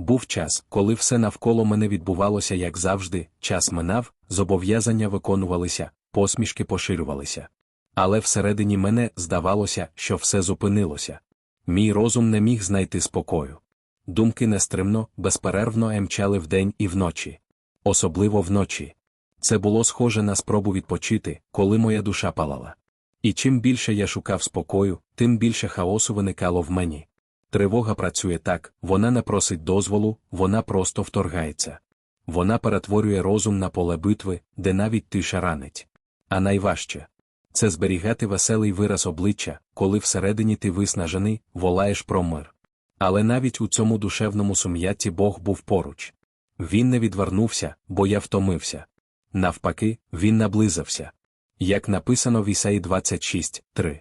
Був час, коли все навколо мене відбувалося як завжди, час минав, зобов'язання виконувалися, посмішки поширювалися. Але всередині мене здавалося, що все зупинилося. Мій розум не міг знайти спокою. Думки нестримно, безперервно емчали вдень і вночі. Особливо вночі. Це було схоже на спробу відпочити, коли моя душа палала. І чим більше я шукав спокою, тим більше хаосу виникало в мені. Тривога працює так, вона не просить дозволу, вона просто вторгається. Вона перетворює розум на поле битви, де навіть тиша ранить. А найважче це зберігати веселий вираз обличчя, коли всередині ти виснажений, волаєш про мир. Але навіть у цьому душевному сум'ятті Бог був поруч. Він не відвернувся, бо я втомився. Навпаки, він наблизився. Як написано в Ісаї 26.3.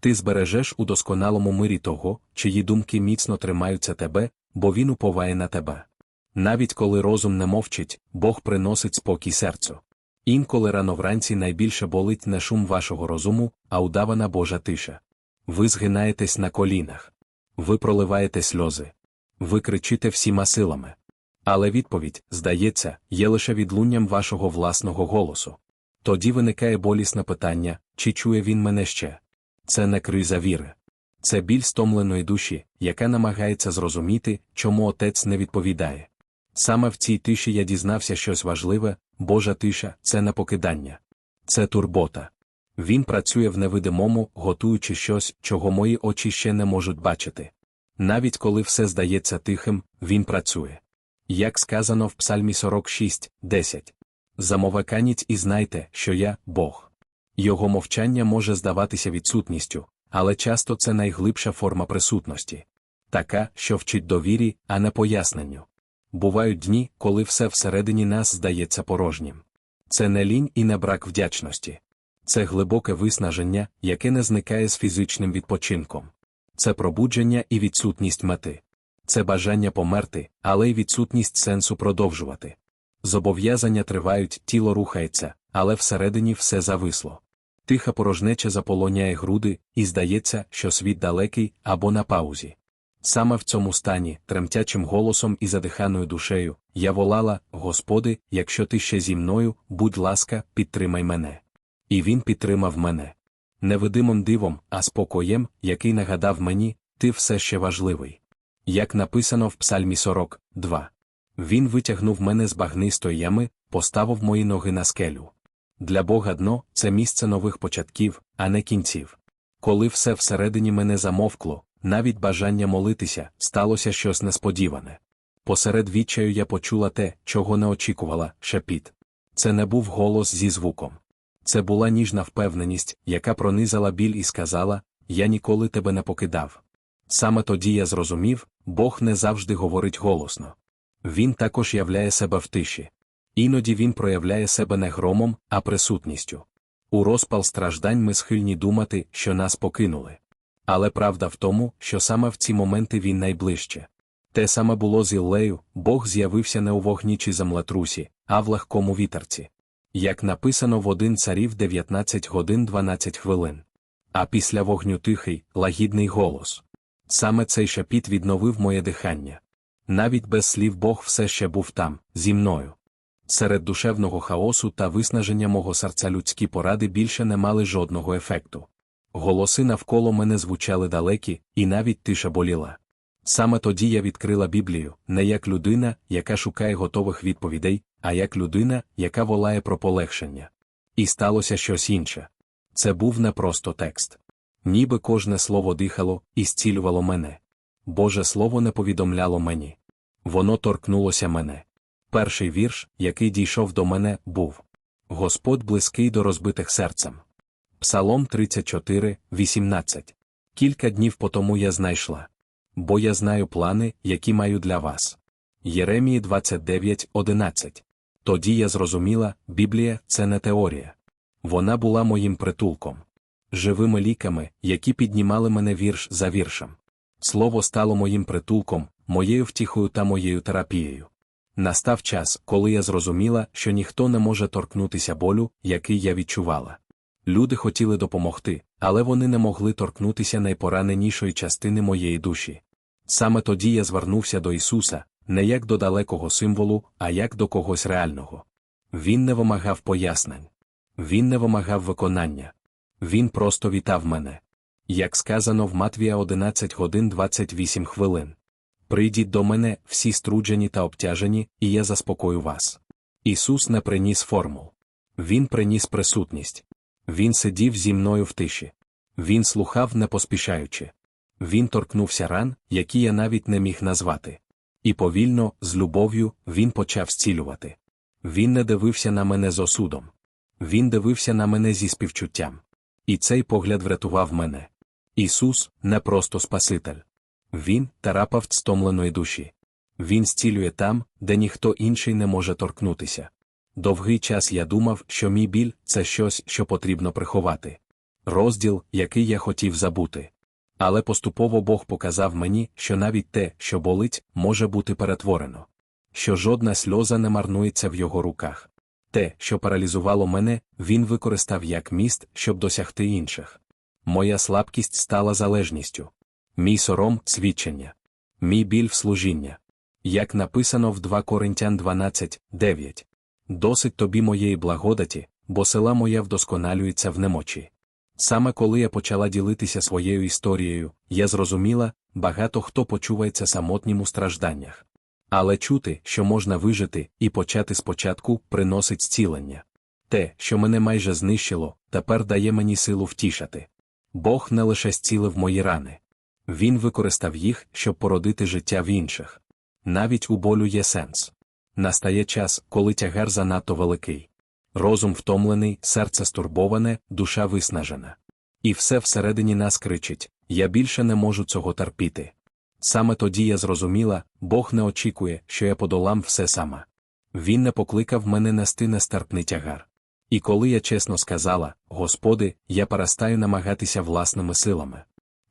Ти збережеш у досконалому мирі того, чиї думки міцно тримаються тебе, бо він уповає на тебе. Навіть коли розум не мовчить, Бог приносить спокій серцю. Інколи рано вранці найбільше болить не шум вашого розуму, а удавана Божа тиша. Ви згинаєтесь на колінах. Ви проливаєте сльози. Ви кричите всіма силами. Але відповідь, здається, є лише відлунням вашого власного голосу. Тоді виникає болісне питання, чи чує він мене ще. Це не криза віри. Це біль стомленої душі, яка намагається зрозуміти, чому отець не відповідає. Саме в цій тиші я дізнався щось важливе, Божа тиша це не покидання. Це турбота. Він працює в невидимому, готуючи щось, чого мої очі ще не можуть бачити. Навіть коли все здається тихим, він працює. Як сказано в Псальмі 46, 10. Замоваканіть і знайте, що я Бог. Його мовчання може здаватися відсутністю, але часто це найглибша форма присутності. Така, що вчить довірі, а не поясненню. Бувають дні, коли все всередині нас здається порожнім. Це не лінь і не брак вдячності. Це глибоке виснаження, яке не зникає з фізичним відпочинком. Це пробудження і відсутність мети. Це бажання померти, але й відсутність сенсу продовжувати. Зобов'язання тривають, тіло рухається, але всередині все зависло. Тиха порожнеча заполоняє груди, і здається, що світ далекий або на паузі. Саме в цьому стані, тремтячим голосом і задиханою душею, я волала, Господи, якщо ти ще зі мною, будь ласка, підтримай мене. І він підтримав мене. Невидимим дивом, а спокоєм, який нагадав мені, ти все ще важливий. Як написано в Псальмі 42. Він витягнув мене з багнистої ями, поставив мої ноги на скелю. Для Бога дно це місце нових початків, а не кінців. Коли все всередині мене замовкло, навіть бажання молитися, сталося щось несподіване. Посеред відчаю я почула те, чого не очікувала, шепіт. Це не був голос зі звуком. Це була ніжна впевненість, яка пронизала біль і сказала: Я ніколи тебе не покидав. Саме тоді я зрозумів, Бог не завжди говорить голосно. Він також являє себе в тиші. Іноді він проявляє себе не громом, а присутністю. У розпал страждань ми схильні думати, що нас покинули. Але правда в тому, що саме в ці моменти він найближче. Те саме було з Іллею, Бог з'явився не у вогні чи землетрусі, а в легкому вітерці. Як написано в один царів 19 годин 12 хвилин. А після вогню тихий, лагідний голос. Саме цей шепіт відновив моє дихання. Навіть без слів Бог все ще був там, зі мною. Серед душевного хаосу та виснаження мого серця людські поради більше не мали жодного ефекту. Голоси навколо мене звучали далекі, і навіть тиша боліла. Саме тоді я відкрила Біблію, не як людина, яка шукає готових відповідей, а як людина, яка волає про полегшення. І сталося щось інше. Це був не просто текст. Ніби кожне слово дихало і зцілювало мене. Боже Слово не повідомляло мені. Воно торкнулося мене. Перший вірш, який дійшов до мене, був Господь близький до розбитих серцем. Псалом 34, 18. Кілька днів потому я знайшла. Бо я знаю плани, які маю для вас. Єремії 29, 11. Тоді я зрозуміла, Біблія це не теорія. Вона була моїм притулком. Живими ліками, які піднімали мене вірш за віршем. Слово стало моїм притулком, моєю втіхою та моєю терапією. Настав час, коли я зрозуміла, що ніхто не може торкнутися болю, який я відчувала. Люди хотіли допомогти, але вони не могли торкнутися найпораненішої частини моєї душі. Саме тоді я звернувся до Ісуса, не як до далекого символу, а як до когось реального. Він не вимагав пояснень. Він не вимагав виконання. Він просто вітав мене. Як сказано в Матвія 11 годин 28 хвилин. Прийдіть до мене, всі струджені та обтяжені, і я заспокою вас. Ісус не приніс формул. Він приніс присутність. Він сидів зі мною в тиші. Він слухав, не поспішаючи. Він торкнувся ран, які я навіть не міг назвати. І повільно, з любов'ю, він почав зцілювати. Він не дивився на мене з осудом. Він дивився на мене зі співчуттям. І цей погляд врятував мене. Ісус не просто Спаситель. Він терапевт стомленої душі. Він зцілює там, де ніхто інший не може торкнутися. Довгий час я думав, що мій біль це щось, що потрібно приховати. Розділ, який я хотів забути. Але поступово Бог показав мені, що навіть те, що болить, може бути перетворено. Що жодна сльоза не марнується в його руках. Те, що паралізувало мене, він використав як міст, щоб досягти інших. Моя слабкість стала залежністю. Мій сором свідчення. Мій біль в служіння. Як написано в 2 Коринтян 12, 9. Досить тобі моєї благодаті, бо села моя вдосконалюється в немочі. Саме коли я почала ділитися своєю історією, я зрозуміла, багато хто почувається самотнім у стражданнях. Але чути, що можна вижити і почати спочатку, приносить зцілення. Те, що мене майже знищило, тепер дає мені силу втішати. Бог не лише зцілив мої рани. Він використав їх, щоб породити життя в інших. Навіть у болю є сенс. Настає час, коли тягар занадто великий. Розум втомлений, серце стурбоване, душа виснажена. І все всередині нас кричить Я більше не можу цього терпіти. Саме тоді я зрозуміла, Бог не очікує, що я подолам все сама. Він не покликав мене нести нестерпний тягар. І коли я чесно сказала, Господи, я перестаю намагатися власними силами.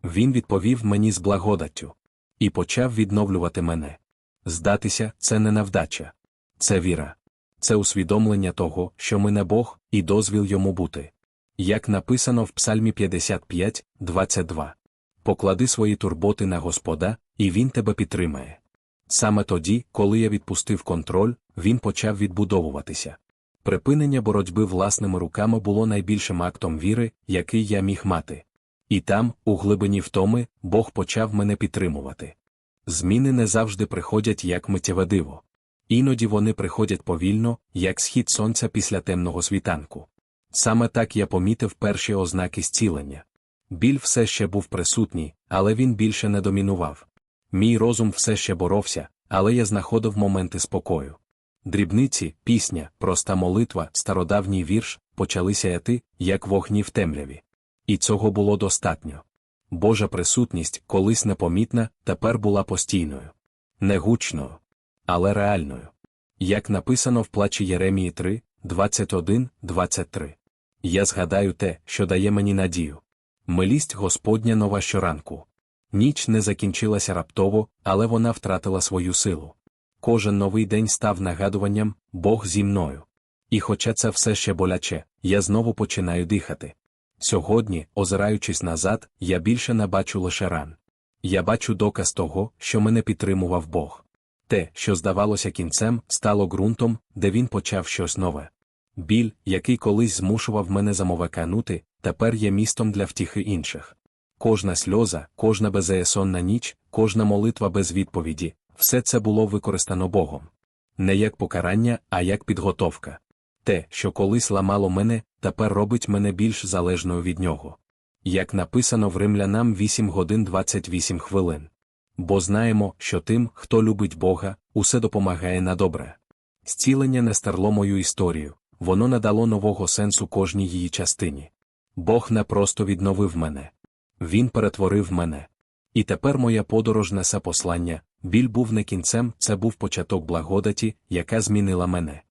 Він відповів мені з благодаттю і почав відновлювати мене. Здатися це не невдача, це віра, це усвідомлення того, що ми не Бог, і дозвіл йому бути. Як написано в Псальмі 55, 22. Поклади свої турботи на Господа, і Він тебе підтримає. Саме тоді, коли я відпустив контроль, він почав відбудовуватися. Припинення боротьби власними руками було найбільшим актом віри, який я міг мати. І там, у глибині втоми, Бог почав мене підтримувати. Зміни не завжди приходять як миттєве диво. Іноді вони приходять повільно, як схід сонця після темного світанку. Саме так я помітив перші ознаки зцілення. Біль все ще був присутній, але він більше не домінував. Мій розум все ще боровся, але я знаходив моменти спокою. Дрібниці, пісня, проста молитва, стародавній вірш почалися яти, як вогні в темряві. І цього було достатньо. Божа присутність, колись непомітна, тепер була постійною. Не гучною, але реальною. Як написано в плачі Єремії 3, 21, 23. Я згадаю те, що дає мені надію. Милість Господня нова щоранку. Ніч не закінчилася раптово, але вона втратила свою силу. Кожен новий день став нагадуванням Бог зі мною. І хоча це все ще боляче, я знову починаю дихати. Сьогодні, озираючись назад, я більше не бачу лише ран. Я бачу доказ того, що мене підтримував Бог. Те, що здавалося кінцем, стало ґрунтом, де він почав щось нове. Біль, який колись змушував мене замовеканути, тепер є містом для втіхи інших. Кожна сльоза, кожна безеясонна ніч, кожна молитва без відповіді все це було використано Богом. Не як покарання, а як підготовка. Те, що колись ламало мене, тепер робить мене більш залежною від нього. Як написано в римлянам 8 годин 28 хвилин. Бо знаємо, що тим, хто любить Бога, усе допомагає на добре. Зцілення не старло мою історію, воно надало нового сенсу кожній її частині. Бог не просто відновив мене. Він перетворив мене. І тепер моя подорож несе послання, біль був не кінцем, це був початок благодаті, яка змінила мене.